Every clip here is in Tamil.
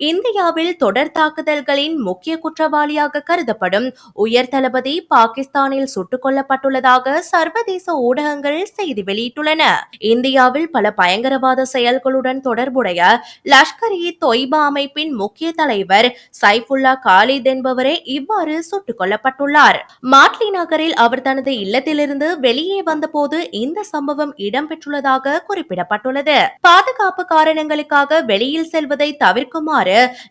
இந்தியாவில் தொடர் தாக்குதல்களின் முக்கிய குற்றவாளியாக கருதப்படும் உயர் தளபதி பாகிஸ்தானில் சுட்டுக் கொல்லப்பட்டுள்ளதாக சர்வதேச ஊடகங்கள் செய்தி வெளியிட்டுள்ளன. இந்தியாவில் பல பயங்கரவாத செயல்களுடன் தொடர்புடைய லஷ்கர் இ தொய்பா அமைப்பின் முக்கிய தலைவர் சைஃபுல்லா காலித் என்பவரே இவ்வாறு சுட்டுக் கொல்லப்பட்டுள்ளார். மாட்லி நகரில் அவர் தனது இல்லத்திலிருந்து வெளியே வந்தபோது இந்த சம்பவம் இடம்பெற்றுள்ளதாக குறிப்பிடப்பட்டுள்ளது. பாதுகாப்பு காரணங்களுக்காக வெளியில் செல்வதை தவிர்க்குமாறு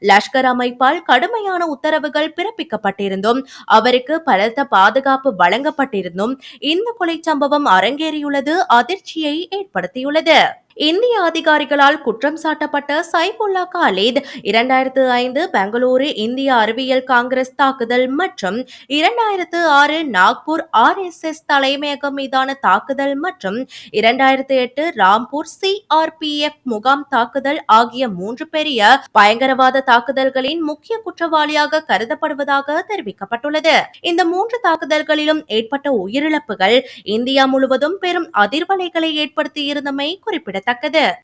லஷ்கர் அமைப்பால் கடுமையான உத்தரவுகள் பிறப்பிக்கப்பட்டிருந்தும் அவருக்கு பலத்த பாதுகாப்பு வழங்கப்பட்டிருந்தும் இந்த கொலை சம்பவம் அரங்கேறியுள்ளது அதிர்ச்சியை ஏற்படுத்தியுள்ளது. இந்திய அதிகாரிகளால் குற்றம் சாட்டப்பட்ட சைபுல்லா காலித் இரண்டாயிரத்து ஐந்து பெங்களூரு இந்திய அறிவியல் காங்கிரஸ் தாக்குதல் மற்றும் இரண்டாயிரத்து ஆறு நாக்பூர் ஆர் எஸ் எஸ் தலைமையகம் மீதான தாக்குதல் மற்றும் இரண்டாயிரத்து எட்டு ராம்பூர் சிஆர்பிஎஃப் முகாம் தாக்குதல் ஆகிய மூன்று பெரிய பயங்கரவாத தாக்குதல்களின் முக்கிய குற்றவாளியாக கருதப்படுவதாக தெரிவிக்கப்பட்டுள்ளது. இந்த மூன்று தாக்குதல்களிலும் ஏற்பட்ட உயிரிழப்புகள் இந்தியா முழுவதும் பெரும் அதிர்வலைகளை ஏற்படுத்தியிருந்தமை குறிப்பிடத்தக்கது. 宅で